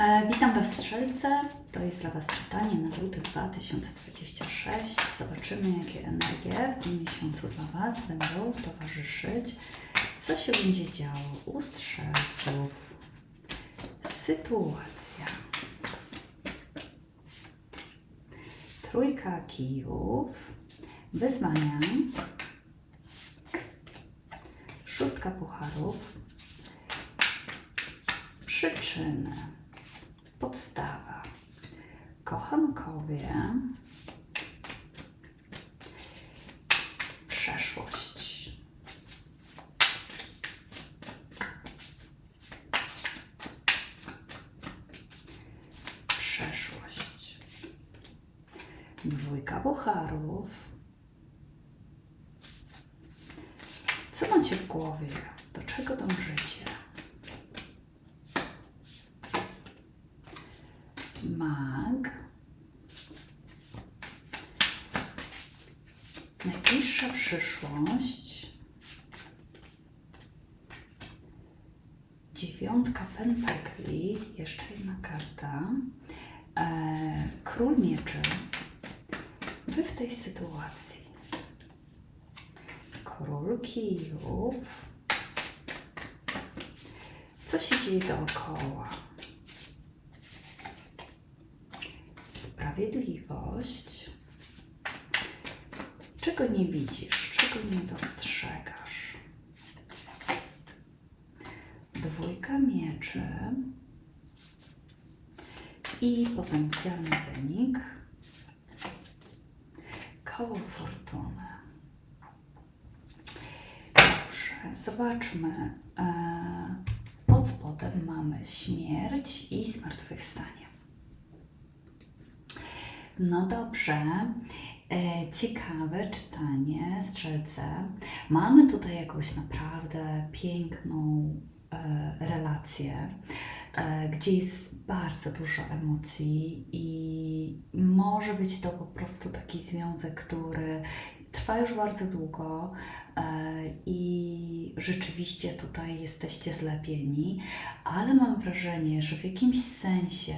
E, Witam Was strzelce. To jest dla Was czytanie na luty 2026. Zobaczymy, jakie energie w tym miesiącu dla Was będą towarzyszyć. Co się będzie działo u strzelców? Sytuacja. Trójka kijów. Wyzwania. Szóstka pucharów. Przyczyny. Podstawa. Kochankowie. Przeszłość. Przeszłość. Dwójka bucharów. Co macie w głowie? Do czego dążycie? Mag. Najbliższa przyszłość. Dziewiątka pentakli. Jeszcze jedna karta. E, król mieczy. Wy w tej sytuacji. Król kijów. Co się dzieje dookoła? Sprawiedliwość. Czego nie widzisz? Czego nie dostrzegasz? Dwójka mieczy. I potencjalny wynik. Koło fortuny. Dobrze, zobaczmy. E, Pod spodem mamy śmierć i zmartwychwstanie. No dobrze. E, Ciekawe czytanie, strzelce. Mamy tutaj jakąś naprawdę piękną e, relację, e, gdzie jest bardzo dużo emocji i może być to po prostu taki związek, który trwa już bardzo długo e, i rzeczywiście tutaj jesteście zlepieni, ale mam wrażenie, że w jakimś sensie,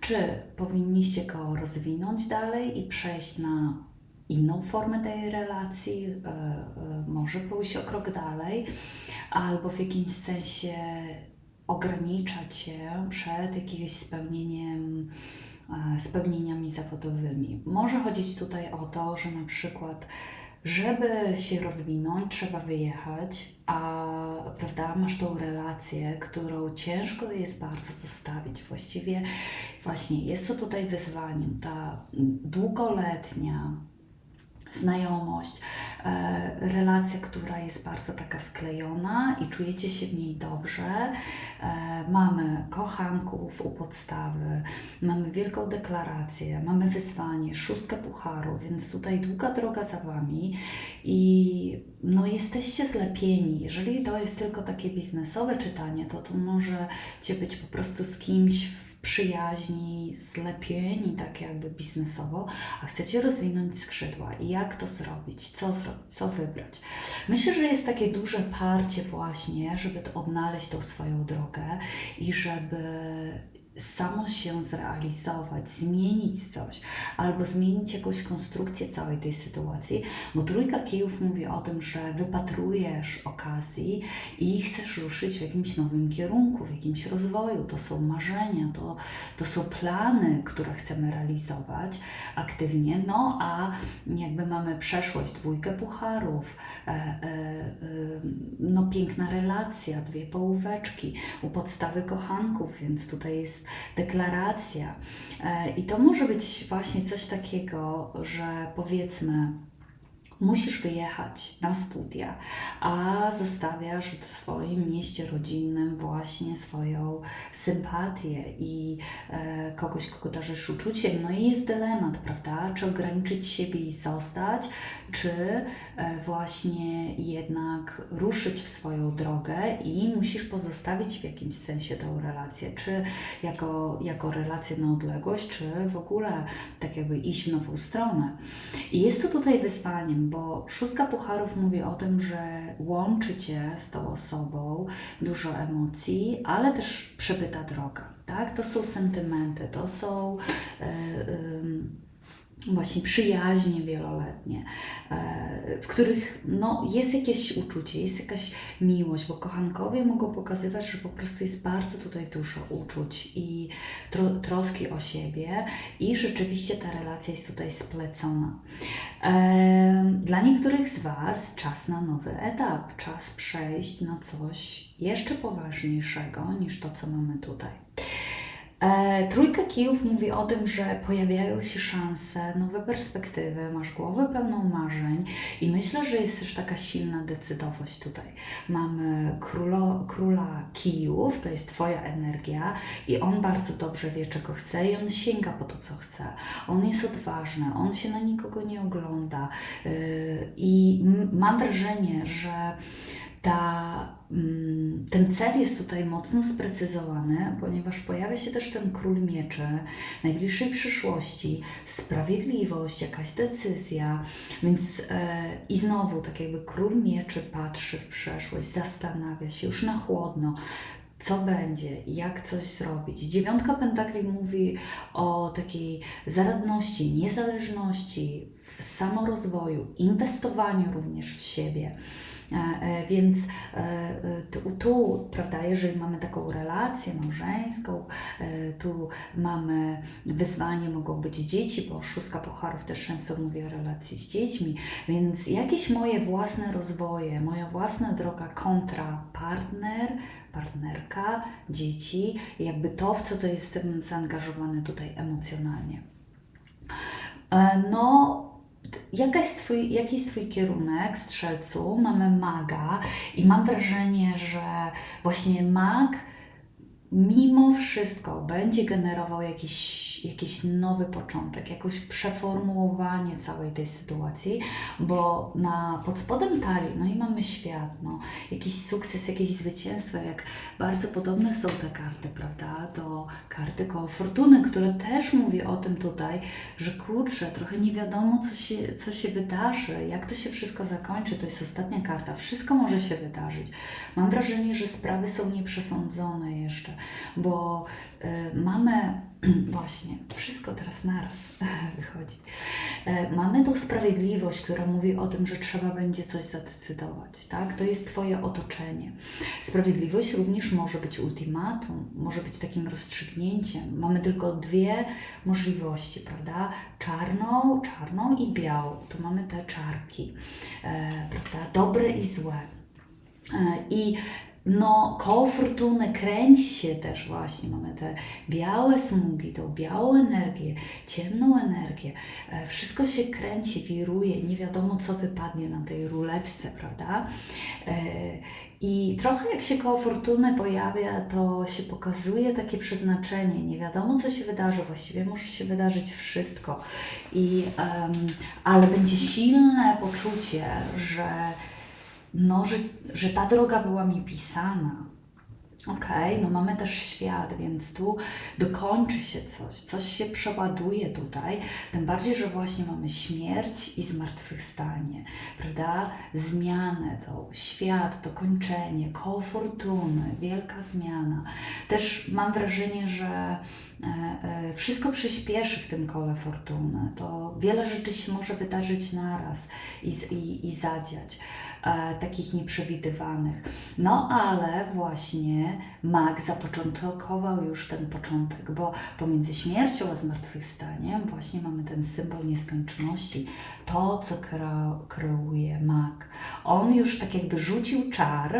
czy powinniście go rozwinąć dalej i przejść na inną formę tej relacji, e, e, może pójść o krok dalej, albo w jakimś sensie ograniczać się przed jakimś spełnieniem, spełnieniami zawodowymi. Może chodzić tutaj o to, że na przykład żeby się rozwinąć, trzeba wyjechać, a prawda, masz tą relację, którą ciężko jest bardzo zostawić. Właściwie właśnie jest to tutaj wyzwaniem, ta długoletnia znajomość, e, relacja, która jest bardzo taka sklejona i czujecie się w niej dobrze. E, mamy kochanków u podstawy, mamy wielką deklarację, mamy wyzwanie, szóstkę pucharu, więc tutaj długa droga za Wami i no jesteście zlepieni. Jeżeli to jest tylko takie biznesowe czytanie, to tu możecie być po prostu z kimś w przyjaźni, zlepieni tak jakby biznesowo, a chcecie rozwinąć skrzydła. I jak to zrobić? Co zrobić? Co wybrać? Myślę, że jest takie duże parcie właśnie, żeby odnaleźć tą swoją drogę i żeby samo się zrealizować, zmienić coś, albo zmienić jakąś konstrukcję całej tej sytuacji, bo trójka kijów mówi o tym, że wypatrujesz okazji i chcesz ruszyć w jakimś nowym kierunku, w jakimś rozwoju. To są marzenia, to, to są plany, które chcemy realizować aktywnie, no a jakby mamy przeszłość, dwójkę pucharów, e, e, e, no piękna relacja, dwie połóweczki, u podstawy kochanków, więc tutaj jest deklaracja. E, I to może być właśnie coś takiego, że powiedzmy, musisz wyjechać na studia, a zostawiasz w swoim mieście rodzinnym właśnie swoją sympatię i e, kogoś, kogo darzysz uczuciem. No i jest dylemat, prawda? Czy ograniczyć siebie i zostać, czy e, właśnie jednak ruszyć w swoją drogę i musisz pozostawić w jakimś sensie tą relację, czy jako, jako relację na odległość, czy w ogóle tak jakby iść w nową stronę. I jest to tutaj wyzwaniem, bo szóstka pucharów mówi o tym, że łączy Cię z tą osobą dużo emocji, ale też przebyta droga, tak? To są sentymenty, to są e, ym, właśnie przyjaźnie wieloletnie, e, w których no, jest jakieś uczucie, jest jakaś miłość, bo kochankowie mogą pokazywać, że po prostu jest bardzo tutaj dużo uczuć i tro, troski o siebie i rzeczywiście ta relacja jest tutaj splecona. E, Dla niektórych z Was czas na nowy etap, czas przejść na coś jeszcze poważniejszego niż to, co mamy tutaj. E, trójka kijów mówi o tym, że pojawiają się szanse, nowe perspektywy, masz głowę pełną marzeń i myślę, że jest też taka silna decydowość tutaj. Mamy królo, króla kijów, to jest Twoja energia i on bardzo dobrze wie, czego chce i on sięga po to, co chce. On jest odważny, on się na nikogo nie ogląda yy, i mam wrażenie, że ta, mm, ten cel jest tutaj mocno sprecyzowany, ponieważ pojawia się też ten król mieczy najbliższej przyszłości, sprawiedliwość, jakaś decyzja, więc e, i znowu tak jakby król mieczy patrzy w przeszłość, zastanawia się już na chłodno, co będzie, jak coś zrobić. Dziewiątka pentakli mówi o takiej zaradności, niezależności, w samorozwoju, inwestowaniu również w siebie. E, e, Więc e, tu, prawda, jeżeli mamy taką relację małżeńską, tu mamy wyzwanie, mogą być dzieci, bo szóstka pucharów też często mówi o relacji z dziećmi, więc jakieś moje własne rozwoje, moja własna droga kontra partner, partnerka, dzieci, jakby to, w co to jestem zaangażowany tutaj emocjonalnie. No, jaka jest twój, jaki jest Twój kierunek, strzelcu? Mamy maga i mam wrażenie, że właśnie mag mimo wszystko będzie generował jakiś, jakiś nowy początek, jakoś przeformułowanie całej tej sytuacji, bo na, pod spodem talii, no i mamy świat, no, jakiś sukces, jakieś zwycięstwo, jak bardzo podobne są te karty, prawda, do karty koło fortuny, które też mówi o tym tutaj, że kurczę, trochę nie wiadomo, co się, co się wydarzy, jak to się wszystko zakończy, to jest ostatnia karta, wszystko może się wydarzyć. Mam wrażenie, że sprawy są nieprzesądzone jeszcze, bo y, mamy właśnie, wszystko teraz naraz wychodzi. E, Mamy tą sprawiedliwość, która mówi o tym, że trzeba będzie coś zadecydować, tak? To jest Twoje otoczenie. Sprawiedliwość również może być ultimatum, może być takim rozstrzygnięciem. Mamy tylko dwie możliwości, prawda? Czarną, czarną i białą. Tu mamy te czarki, e, prawda? Dobre i złe. E, I no, koło fortuny kręci się też właśnie. Mamy te białe smugi, tą białą energię, ciemną energię. E, Wszystko się kręci, wiruje, nie wiadomo co wypadnie na tej ruletce, prawda? E, I trochę jak się koło fortuny pojawia, to się pokazuje takie przeznaczenie. Nie wiadomo co się wydarzy, właściwie może się wydarzyć wszystko. I, em, ale będzie silne poczucie, że no, że, że ta droga była mi pisana. Okej, no mamy też świat, więc tu dokończy się coś, coś się przeładuje tutaj, tym bardziej, że właśnie mamy śmierć i zmartwychwstanie, prawda? Zmianę tą, świat, dokończenie, koło fortuny, wielka zmiana. Też mam wrażenie, że e, e, wszystko przyspieszy w tym kole fortuny. To wiele rzeczy się może wydarzyć naraz i, i, i zadziać, takich nieprzewidywanych. No ale właśnie mag zapoczątkował już ten początek, bo pomiędzy śmiercią a zmartwychwstaniem właśnie mamy ten symbol nieskończoności, to co kre, kreuje mag. On już tak jakby rzucił czar,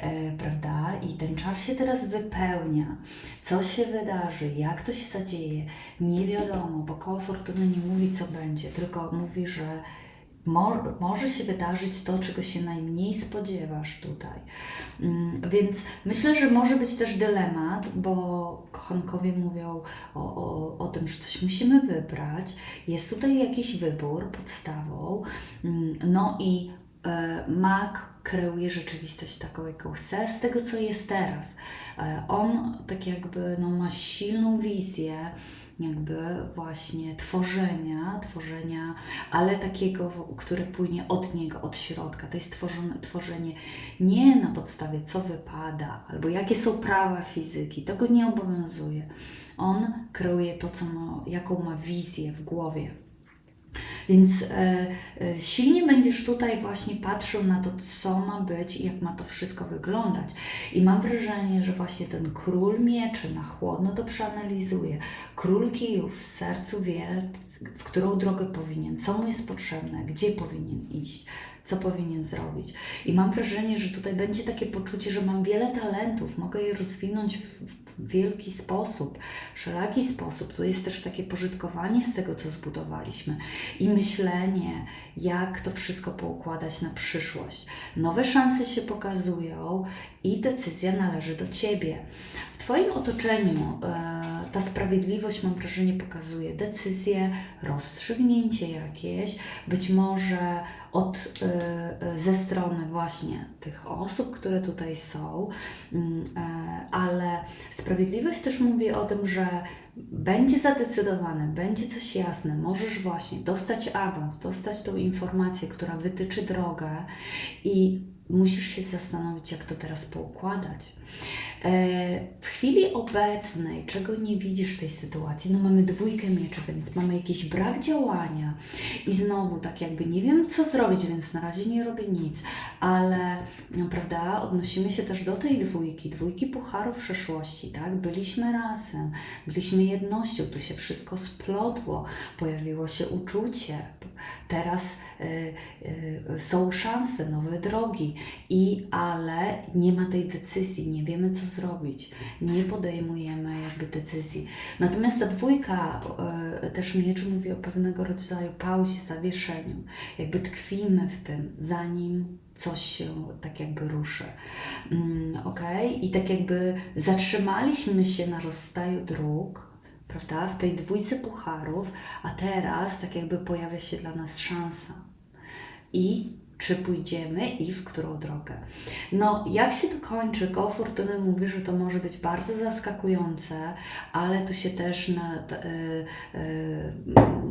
e, prawda, i ten czar się teraz wypełnia. Co się wydarzy, jak to się zadzieje, nie wiadomo, bo koło fortuny nie mówi co będzie, tylko mówi, że Mo- może się wydarzyć to, czego się najmniej spodziewasz tutaj. Mm, Więc myślę, że może być też dylemat, bo kochankowie mówią o, o, o tym, że coś musimy wybrać. Jest tutaj jakiś wybór podstawą. Mm, No i e, mag kreuje rzeczywistość taką, jaką chce, z tego, co jest teraz. E, On tak jakby no, ma silną wizję, jakby właśnie tworzenia, tworzenia, ale takiego, które płynie od niego, od środka. To jest tworzone, tworzenie nie na podstawie co wypada, albo jakie są prawa fizyki, to go nie obowiązuje. On kreuje to, co ma, jaką ma wizję w głowie. Więc e, e, silnie będziesz tutaj właśnie patrzył na to, co ma być i jak ma to wszystko wyglądać. I mam wrażenie, że właśnie ten król mieczy na chłodno to przeanalizuje. Król kijów w sercu wie, w którą drogę powinien, co mu jest potrzebne, gdzie powinien iść co powinien zrobić. I mam wrażenie, że tutaj będzie takie poczucie, że mam wiele talentów, mogę je rozwinąć w, w wielki sposób, wszelaki sposób. Tu jest też takie pożytkowanie z tego, co zbudowaliśmy i myślenie, jak to wszystko poukładać na przyszłość. Nowe szanse się pokazują i decyzja należy do Ciebie. W Twoim otoczeniu e, ta sprawiedliwość, mam wrażenie, pokazuje decyzję, rozstrzygnięcie jakieś, być może od, e, ze strony właśnie tych osób, które tutaj są, mm, e, ale sprawiedliwość też mówi o tym, że będzie zadecydowane, będzie coś jasne, możesz właśnie dostać awans, dostać tą informację, która wytyczy drogę i musisz się zastanowić, jak to teraz poukładać. E, w chwili obecnej, czego nie widzisz w tej sytuacji, no mamy dwójkę mieczy, więc mamy jakiś brak działania i znowu tak jakby nie wiem co zrobić, więc na razie nie robię nic, ale no, prawda, odnosimy się też do tej dwójki, dwójki pucharów przeszłości, tak? Byliśmy razem, byliśmy jednością, tu się wszystko splotło, pojawiło się uczucie, teraz y, y, są szanse, nowe drogi i ale nie ma tej decyzji, nie wiemy co zrobić, nie podejmujemy jakby decyzji. Natomiast ta dwójka y, też mieczy mówi o pewnego rodzaju pauzie, zawieszeniu. Jakby tkwimy w tym, zanim coś się tak jakby ruszy. Mm, ok? I tak jakby zatrzymaliśmy się na rozstaju dróg, prawda, w tej dwójce pucharów, a teraz tak jakby pojawia się dla nas szansa. I czy pójdziemy i w którą drogę. No, jak się to kończy? Koło Fortuny mówi, że to może być bardzo zaskakujące, ale tu się też na, y,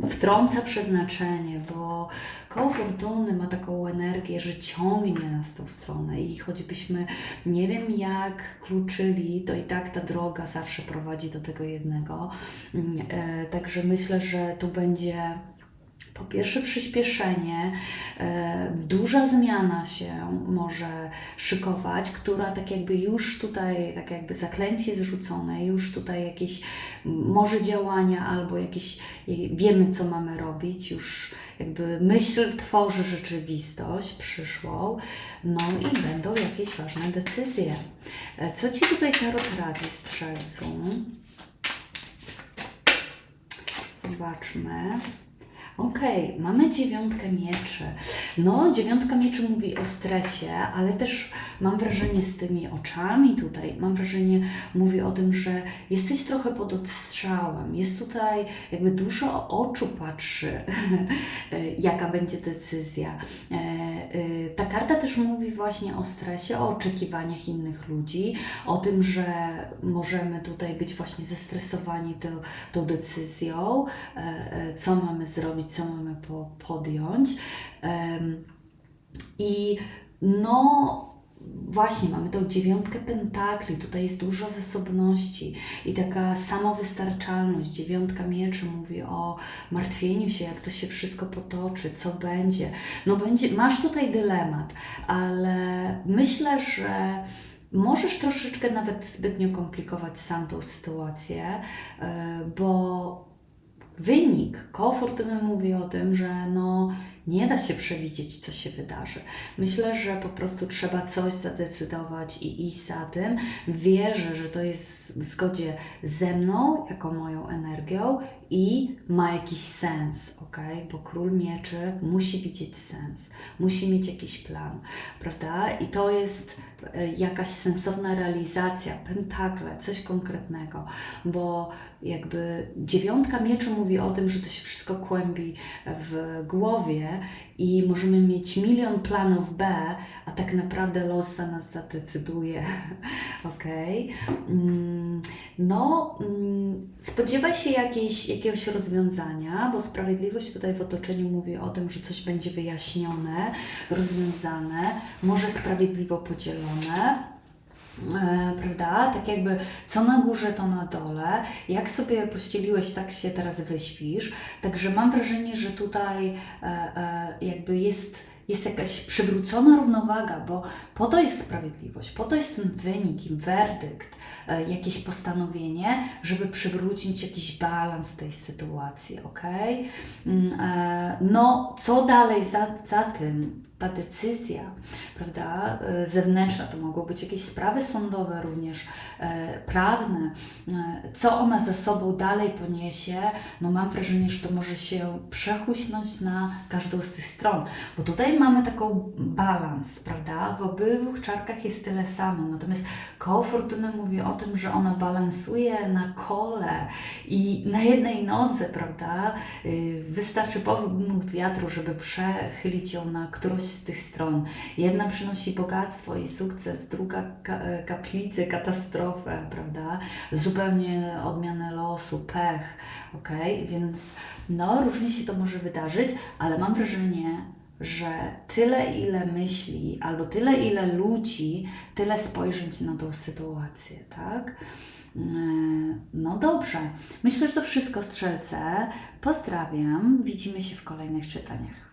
y, wtrąca przeznaczenie, bo koło Fortuny ma taką energię, że ciągnie nas w tą stronę i choćbyśmy nie wiem jak kluczyli, to i tak ta droga zawsze prowadzi do tego jednego. Y, także myślę, że tu będzie po pierwsze, przyspieszenie, e, duża zmiana się może szykować, która tak jakby już tutaj, tak jakby zaklęcie jest rzucone, już tutaj jakieś może działania albo jakieś, wiemy co mamy robić, już jakby myśl tworzy rzeczywistość przyszłą, no i będą jakieś ważne decyzje. E, co Ci tutaj Tarot radzi, Strzelcu? Zobaczmy. Okej, okay, mamy dziewiątkę mieczy. No, dziewiątka mieczy mówi o stresie, ale też mam wrażenie z tymi oczami tutaj, mam wrażenie mówi o tym, że jesteś trochę pod odstrzałem. Jest tutaj jakby dużo oczu patrzy, jaka będzie decyzja. E, e, ta karta też mówi właśnie o stresie, o oczekiwaniach innych ludzi, o tym, że możemy tutaj być właśnie zestresowani tą, tą decyzją, e, co mamy zrobić co mamy po, podjąć. I no, właśnie mamy tą dziewiątkę pentakli, tutaj jest dużo zasobności i taka samowystarczalność. Dziewiątka mieczy mówi o martwieniu się, jak to się wszystko potoczy, co będzie. No będzie, masz tutaj dylemat, ale myślę, że możesz troszeczkę nawet zbytnio komplikować sam tą sytuację, e, bo wynik. Koło Fortuny mówi o tym, że no, nie da się przewidzieć, co się wydarzy. Myślę, że po prostu trzeba coś zadecydować i iść za tym. Wierzę, że to jest w zgodzie ze mną, jako moją energią i ma jakiś sens, ok? Bo król mieczy musi widzieć sens, musi mieć jakiś plan, prawda? I to jest e, jakaś sensowna realizacja, pentakle, coś konkretnego, bo jakby dziewiątka mieczy mówi o tym, że to się wszystko kłębi w głowie i możemy mieć milion planów B, a tak naprawdę los za nas zadecyduje. ok. Mm, No, mm, spodziewaj się jakiejś, jakiegoś rozwiązania, bo sprawiedliwość tutaj w otoczeniu mówi o tym, że coś będzie wyjaśnione, rozwiązane, może sprawiedliwo podzielone. E, prawda? Tak jakby co na górze, to na dole. Jak sobie pościeliłeś, tak się teraz wyśpisz. Także mam wrażenie, że tutaj e, e, jakby jest, jest jakaś przywrócona równowaga, bo po to jest sprawiedliwość, po to jest ten wynik i werdykt, e, jakieś postanowienie, żeby przywrócić jakiś balans tej sytuacji, ok? Mm, e, No, co dalej za, za tym? Ta decyzja, prawda, e, zewnętrzna, to mogą być jakieś sprawy sądowe również, e, prawne, e, co ona za sobą dalej poniesie, no mam wrażenie, że to może się przehuśnąć na każdą z tych stron, bo tutaj mamy taką balans, prawda, w obydwu czarkach jest tyle samo, natomiast koło fortuny mówi o tym, że ona balansuje na kole i na jednej nodze, prawda, y, wystarczy powrót wiatru, żeby przechylić ją na którąś z tych stron. Jedna przynosi bogactwo i sukces, druga ka- e, kaplicę, katastrofę, prawda? Zupełnie odmianę losu, pech, ok? Więc no, różnie się to może wydarzyć, ale mam wrażenie, że tyle ile myśli, albo tyle ile ludzi, tyle spojrzeń na tą sytuację, tak? Yy, No dobrze. Myślę, że to wszystko strzelce. Pozdrawiam. Widzimy się w kolejnych czytaniach.